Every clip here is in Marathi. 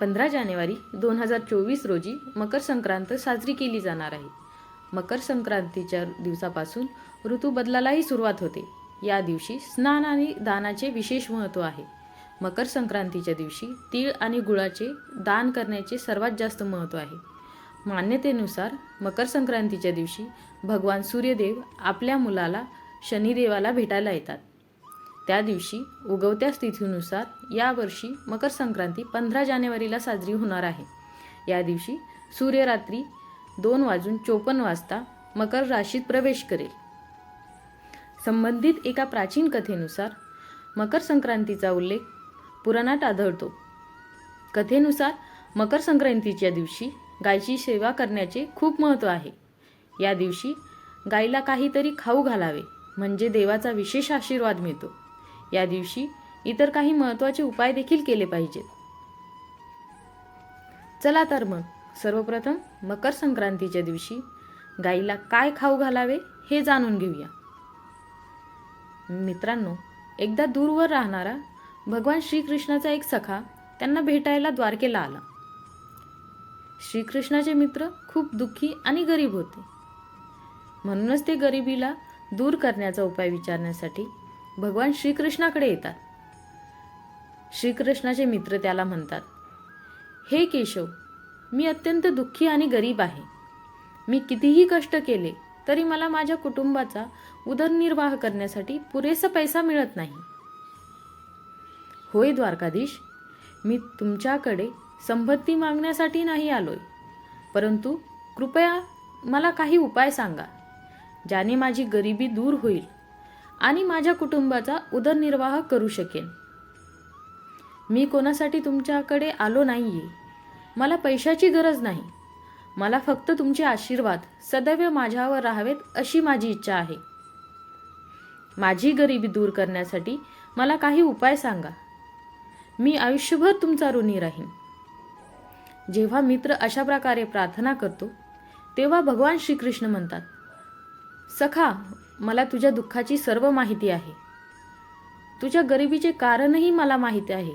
पंधरा जानेवारी दोन हजार चोवीस रोजी मकर संक्रांत साजरी केली जाणार आहे. मकर संक्रांतीच्या दिवसापासून ऋतू बदलालाही सुरुवात होते. या दिवशी स्नान आणि दानाचे विशेष महत्त्व आहे. मकर संक्रांतीच्या दिवशी तीळ आणि गुळाचे दान करण्याचे सर्वात जास्त महत्त्व आहे. मान्यतेनुसार मकर संक्रांतीच्या दिवशी भगवान सूर्यदेव आपल्या मुलाला शनिदेवाला भेटायला येतात. त्या दिवशी उगवत्या स्थितीनुसार यावर्षी मकर संक्रांती पंधरा जानेवारीला साजरी होणार आहे. या दिवशी सूर्य रात्री दोन वाजून चोपन्न वाजता मकर राशीत प्रवेश करेल. संबंधित एका प्राचीन कथेनुसार मकर संक्रांतीचा उल्लेख पुराणात आढळतो. कथेनुसार मकर संक्रांतीच्या दिवशी गायची सेवा करण्याचे खूप महत्त्व आहे. या दिवशी गायीला काहीतरी खाऊ घालावे म्हणजे देवाचा विशेष आशीर्वाद मिळतो. या दिवशी इतर काही महत्त्वाचे उपाय देखील केले पाहिजेत. चला तर मग सर्वप्रथम मकर संक्रांतीच्या दिवशी गाईला काय खाऊ घालावे हे जाणून घेऊया. मित्रांनो एकदा दूरवर राहणारा भगवान श्रीकृष्णाचा एक सखा त्यांना भेटायला द्वारकेला आला. श्रीकृष्णाचे मित्र खूप दुःखी आणि गरीब होते. म्हणूनच ते गरिबीला दूर करण्याचा उपाय विचारण्यासाठी भगवान श्रीकृष्णाकडे येतात. श्रीकृष्णाचे मित्र त्याला म्हणतात हे केशव मी अत्यंत दुःखी आणि गरीब आहे. मी कितीही कष्ट केले तरी मला माझ्या कुटुंबाचा उदरनिर्वाह करण्यासाठी पुरेसा पैसा मिळत नाही. होय द्वारकाधीश मी तुमच्याकडे संपत्ती मागण्यासाठी नाही आलोय. परंतु कृपया मला काही उपाय सांगा ज्याने माझी गरिबी दूर होईल. आणि माझ्या कुटुंबाचा उदरनिर्वाह करू शकेन. मी कोणासाठी तुमच्याकडे आलो नाही आहे मला पैशाची गरज नाही. मला फक्त तुमचे आशीर्वाद सदैव माझ्यावर राहावेत अशी माझी इच्छा आहे. माझी गरिबी दूर करण्यासाठी मला काही उपाय सांगा. मी आयुष्यभर तुमचा ऋणी राहीन. जेव्हा मित्र अशा प्रकारे प्रार्थना करतो तेव्हा भगवान श्रीकृष्ण म्हणतात सखा मला तुझ्या दुःखाची सर्व माहिती आहे. तुझ्या गरिबीचे कारणही मला माहीत आहे.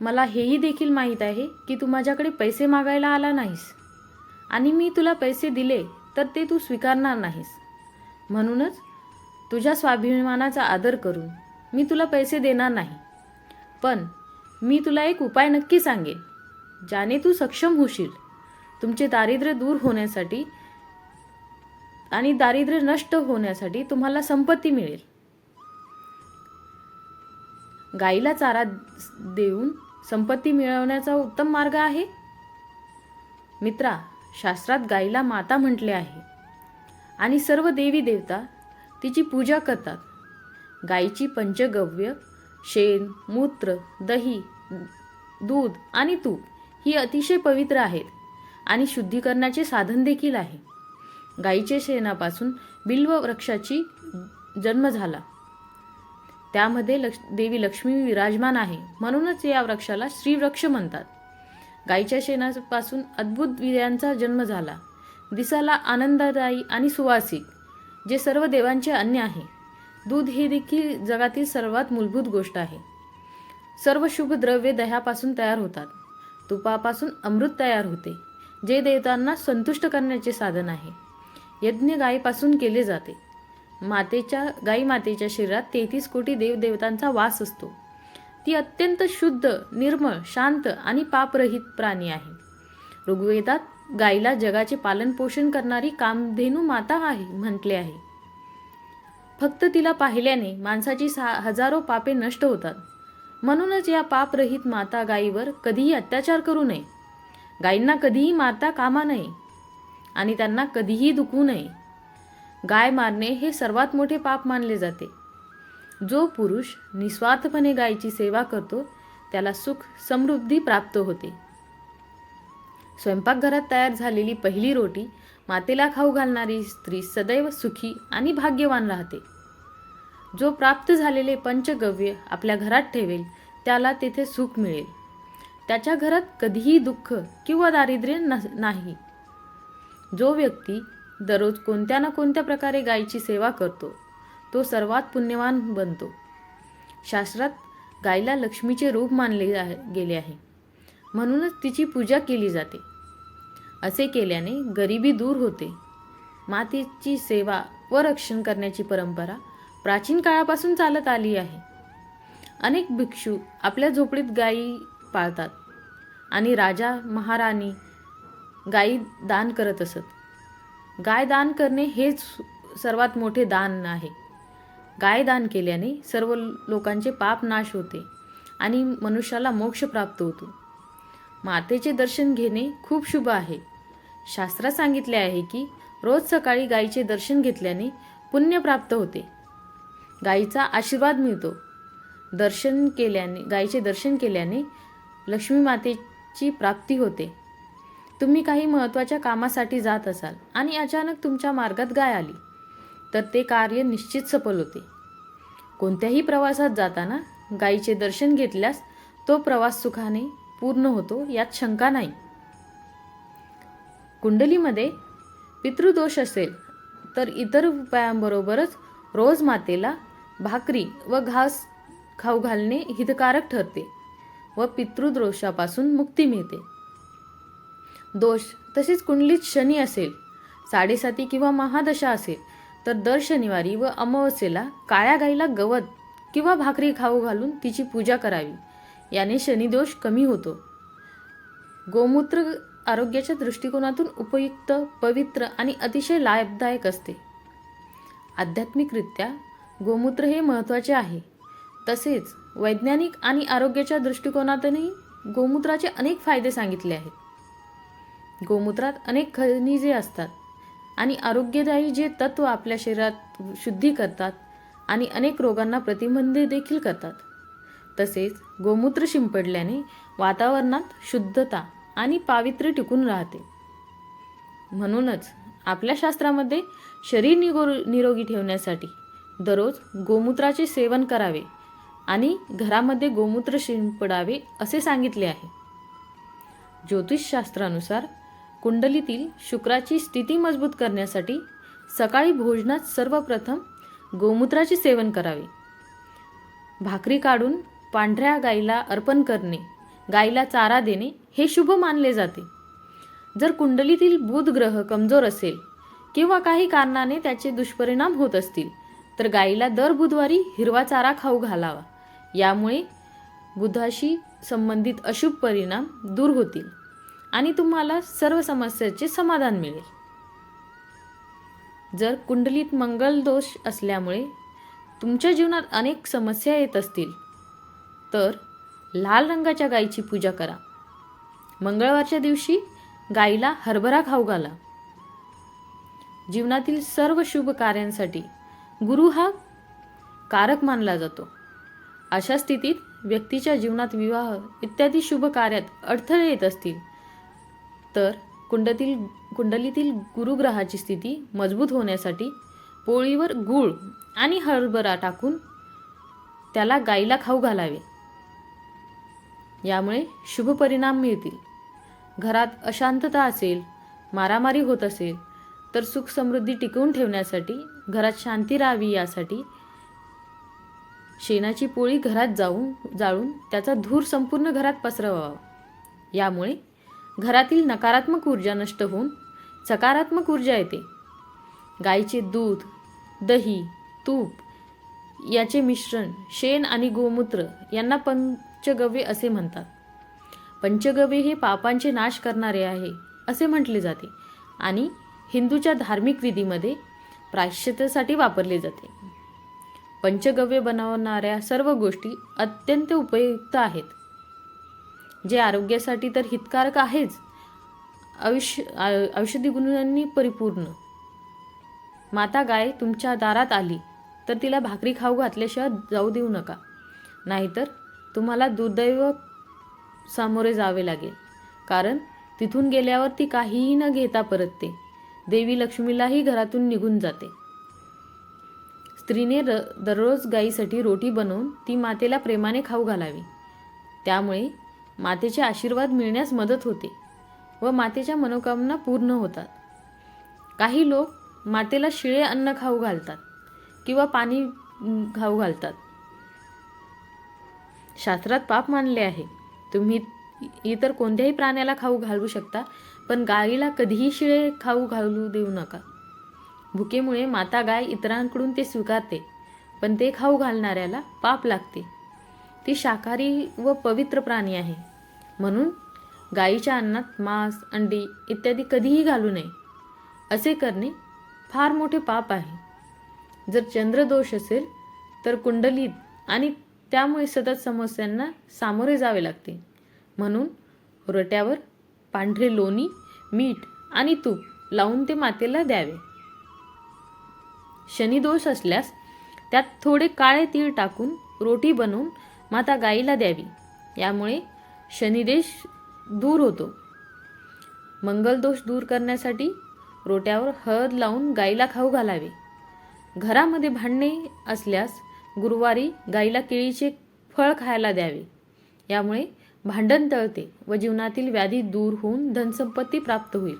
मला हेही देखील माहीत आहे की तू माझ्याकडे पैसे मागायला आला नाहीस. आणि मी तुला पैसे दिले तर ते तू स्वीकारणार नाहीस. म्हणूनच तुझ्या स्वाभिमानाचा आदर करून मी तुला पैसे देणार नाही. पण मी तुला एक उपाय नक्की सांगेन ज्याने तू सक्षम होशील. तुमचे दारिद्र्य दूर होण्यासाठी आणि दारिद्र्य नष्ट होण्यासाठी तुम्हाला संपत्ती मिळेल. गाईला चारा देऊन संपत्ती मिळवण्याचा उत्तम मार्ग आहे. मित्रा शास्त्रात गाईला माता म्हटले आहे. आणि सर्व देवी देवता तिची पूजा करतात. गाईची पंचगव्य शेण मूत्र दही दूध आणि तूप ही अतिशय पवित्र आहेत आणि शुद्धीकरणाचे साधन देखील आहे. गाईच्या शेणापासून बिल्व वृक्षाची जन्म झाला. त्यामध्ये लक्ष देवी लक्ष्मी विराजमान आहे. म्हणूनच या वृक्षाला श्रीवृक्ष म्हणतात. गाईच्या शेणापासून अद्भुत विर्यांचा जन्म झाला. दिसाला आनंददायी आणि सुवासिक जे सर्व देवांचे अन्न आहे. दूध हे देखील जगातील सर्वात मूलभूत गोष्ट आहे. सर्व शुभ द्रव्ये दह्यापासून तयार होतात. तुपापासून अमृत तयार होते जे देवतांना संतुष्ट करण्याचे साधन आहे. यज्ञ गायीपासून केले जाते. मातेच्या गाई मातेच्या शरीरात तेहतीस कोटी देवदेवतांचा वास असतो. ती अत्यंत शुद्ध निर्मळ शांत आणि पापरहित प्राणी आहे. ऋग्वेदात गाईला जगाचे पालन पोषण करणारी कामधेनू माता आहे म्हटले आहे. फक्त तिला पाहिल्याने माणसाची सा हजारो पापे नष्ट होतात. म्हणूनच या पापरहित माता गायीवर कधीही अत्याचार करू नये. गायींना कधीही मारता कामा नये. आणि त्यांना कधीही दुखू नये. गाय मारणे हे सर्वात मोठे पाप मानले जाते. जो पुरुष निस्वार्थपणे गायीची सेवा करतो त्याला सुख समृद्धी प्राप्त होते. स्वयंपाकघरात तयार झालेली पहिली रोटी मातेला खाऊ घालणारी स्त्री सदैव सुखी आणि भाग्यवान राहते. जो प्राप्त झालेले पंचगव्य आपल्या घरात ठेवेल त्याला तेथे सुख मिळेल. त्याच्या घरात कधीही दुःख किंवा दारिद्र्य न नाही. जो व्यक्ती दररोज कोणत्या ना कोणत्या प्रकारे गायीची सेवा करतो तो सर्वात पुण्यवान बनतो. शास्त्रात गायीला लक्ष्मीचे रूप मानले गेले आहे. म्हणूनच तिची पूजा केली जाते. असे केल्याने गरिबी दूर होते. मातेची सेवा व रक्षण करण्याची परंपरा प्राचीन काळापासून चालत आली आहे. अनेक भिक्षू आपल्या झोपडीत गायी पाळतात आणि राजा महाराणी गायी दान करत असत. गाय दान करणे हेच सर्वात मोठे दान आहे. गाय दान केल्याने सर्व लोकांचे पाप नाश होते आणि मनुष्याला मोक्ष प्राप्त होतो. मातेचे दर्शन घेणे खूप शुभ आहे. शास्त्रात सांगितले आहे की रोज सकाळी गायीचे दर्शन घेतल्याने पुण्य प्राप्त होते. गायीचा आशीर्वाद मिळतो. दर्शन केल्याने गायीचे दर्शन केल्याने लक्ष्मी मातेची प्राप्ती होते. तुम्ही काही महत्त्वाच्या कामासाठी जात असाल आणि अचानक तुमच्या मार्गात गाय आली तर ते कार्य निश्चित सफल होते. कोणत्याही प्रवासात जाताना गायीचे दर्शन घेतल्यास तो प्रवास सुखाने पूर्ण होतो यात शंका नाही. कुंडलीमध्ये पितृदोष असेल तर इतर उपायांबरोबरच रोज मातेला भाकरी व घास खाऊ घालणे हितकारक ठरते व पितृदोषापासून मुक्ती मिळते. दोष तसेच कुंडलीत शनी असेल साडेसाती किंवा महादशा असेल तर दर शनिवारी व अमावस्येला काळ्या गाईला गवत किंवा भाकरी खाऊ घालून तिची पूजा करावी. याने शनिदोष कमी होतो. गोमूत्र आरोग्याच्या दृष्टिकोनातून उपयुक्त पवित्र आणि अतिशय लाभदायक असते. आध्यात्मिकरित्या गोमूत्र हे महत्त्वाचे आहे. तसेच वैज्ञानिक आणि आरोग्याच्या दृष्टिकोनातूनही गोमूत्राचे अनेक फायदे सांगितले आहेत. गोमूत्रात अनेक खनिजे असतात. आणि आरोग्यदायी जे तत्व आपल्या शरीरात शुद्धी करतात आणि अनेक रोगांना प्रतिबंध देखील करतात. तसेच गोमूत्र शिंपडल्याने वातावरणात शुद्धता आणि पावित्र्य टिकून राहते. म्हणूनच आपल्या शास्त्रामध्ये शरीर निगो निरोगी ठेवण्यासाठी दररोज गोमूत्राचे सेवन करावे आणि घरामध्ये गोमूत्र शिंपडावे असे सांगितले आहे. ज्योतिषशास्त्रानुसार कुंडलीतील शुक्राची स्थिती मजबूत करण्यासाठी सकाळी भोजनात सर्वप्रथम गोमूत्राचे सेवन करावे. भाकरी काढून पांढऱ्या गाईला अर्पण करणे गाईला चारा देणे हे शुभ मानले जाते. जर कुंडलीतील बुध ग्रह कमजोर असेल किंवा काही कारणाने त्याचे दुष्परिणाम होत असतील तर गाईला दर बुधवारी हिरवा चारा खाऊ घालावा. यामुळे बुधाशी संबंधित अशुभ परिणाम दूर होतील. आणि तुम्हाला सर्व समस्याचे समाधान मिळेल. जर कुंडलीत मंगल दोष असल्यामुळे तुमच्या जीवनात अनेक समस्या येत असतील तर लाल रंगाच्या गायीची पूजा करा. मंगळवारच्या दिवशी गाईला हरभरा खाऊ घाला. जीवनातील सर्व शुभ कार्यांसाठी गुरु हा कारक मानला जातो. अशा स्थितीत व्यक्तीच्या जीवनात विवाह इत्यादी शुभ कार्यात अडथळे येत असतील तर कुंडतील कुंडलीतील गुरुग्रहाची स्थिती मजबूत होण्यासाठी पोळीवर गूळ आणि हरभरा टाकून त्याला गाईला खाऊ घालावे. यामुळे शुभ परिणाम मिळतील. घरात अशांतता असेल मारामारी होत असेल तर सुख समृद्धी टिकवून ठेवण्यासाठी घरात शांती राहावी यासाठी शेणाची पोळी घरात जाऊन जाळून त्याचा धूर संपूर्ण घरात पसरवावा. यामुळे घरातील नकारात्मक ऊर्जा नष्ट होऊन सकारात्मक ऊर्जा येते. गाईचे दूध दही तूप याचे मिश्रण शेण आणि गोमूत्र यांना पंचगव्य असे म्हणतात. पंचगव्य हे पापांचे नाश करणारे आहे असे म्हटले जाते आणि हिंदूच्या धार्मिक विधीमध्ये प्राश्चित्यासाठी वापरले जाते. पंचगव्य बनवणाऱ्या सर्व गोष्टी अत्यंत उपयुक्त आहेत. जे आरोग्यासाठी तर हितकारक आहेच. आयुष्य औषधी गुणांनी परिपूर्ण. माता गाय तुमच्या दारात आली तर तिला भाकरी खाऊ घातल्याशिवाय जाऊ देऊ नका. नाहीतर तुम्हाला दुर्दैव सामोरे जावे लागेल. कारण तिथून गेल्यावर ती काहीही न घेता परतते. देवी लक्ष्मीलाही घरातून निघून जाते. स्त्रीने र दररोज गाईसाठी रोटी बनवून ती मातेला प्रेमाने खाऊ घालावी. त्यामुळे मातेचे आशीर्वाद मिळण्यास मदत होते व मातेच्या मनोकामना पूर्ण होतात. काही लोक मातेला शिळे अन्न खाऊ घालतात किंवा पाणी खाऊ घालतात. शास्त्रात पाप मानले आहे. तुम्ही इतर कोणत्याही प्राण्याला खाऊ घालू शकता पण गायीला कधीही शिळे खाऊ घालू देऊ नका. भुकेमुळे माता गाय इतरांकडून ते स्वीकारते पण ते खाऊ घालणाऱ्याला पाप लागते. ती शाकाहारी व पवित्र प्राणी आहे. म्हणून गाईच्या अन्नात मांस अंडी इत्यादी कधीही घालू नये. असे करणे फार मोठे पाप आहे. जर चंद्रदोष असेल तर कुंडलीत आणि त्यामुळे सतत समस्यांना सामोरे जावे लागते. म्हणून रोट्यावर पांढरे लोणी मीठ आणि तूप लावून ते मातेला द्यावे. शनिदोष असल्यास त्यात थोडे काळे तीळ टाकून रोटी बनवून माता गाईला द्यावी. यामुळे शनिदेश दूर होतो. मंगलदोष दूर करण्यासाठी रोट्यावर हळद लावून गाईला खाऊ घालावे. घरामध्ये भांडणे असल्यास गुरुवारी गाईला केळीचे फळ खायला द्यावे. यामुळे भांडण टळते व जीवनातील व्याधी दूर होऊन धनसंपत्ती प्राप्त होईल.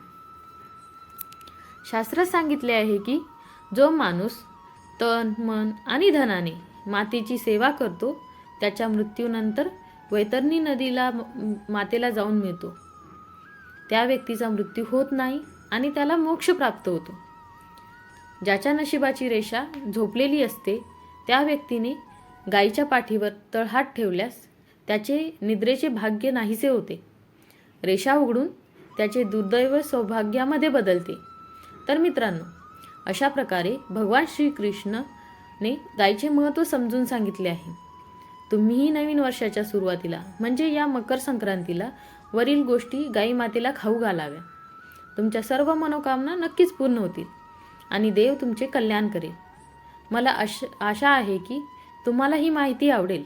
शास्त्र सांगितले आहे की जो माणूस तन मन आणि धनाने मातेची सेवा करतो त्याच्या मृत्यूनंतर वैतरणी नदीला म- मातेला जाऊन मिळतो. त्या व्यक्तीचा मृत्यू होत नाही आणि त्याला मोक्ष प्राप्त होतो. ज्याच्या नशिबाची रेषा झोपलेली असते त्या व्यक्तीने गाईच्या पाठीवर तळहात ठेवल्यास त्याचे निद्रेचे भाग्य नाहीसे होते. रेषा उघडून त्याचे दुर्दैव सौभाग्यामध्ये बदलते. तर मित्रांनो अशा प्रकारे भगवान श्रीकृष्णने गायीचे महत्त्व समजून सांगितले आहे. तुम्हीही नवीन वर्षाच्या सुरुवातीला म्हणजे या मकर संक्रांतीला वरील गोष्टी गाईमातेला खाऊ घालाव्या. तुमच्या सर्व मनोकामना नक्कीच पूर्ण होतील आणि देव तुमचे कल्याण करेल. मला अश आशा आहे की तुम्हाला ही माहिती आवडेल.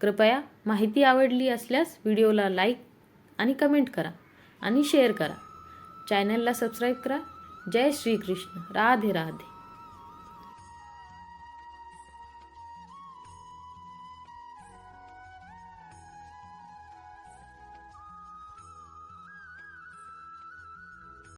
कृपया माहिती आवडली असल्यास व्हिडिओला लाईक आणि कमेंट करा आणि शेअर करा. चॅनलला सबस्क्राईब करा. जय श्रीकृष्ण. राधे राधे.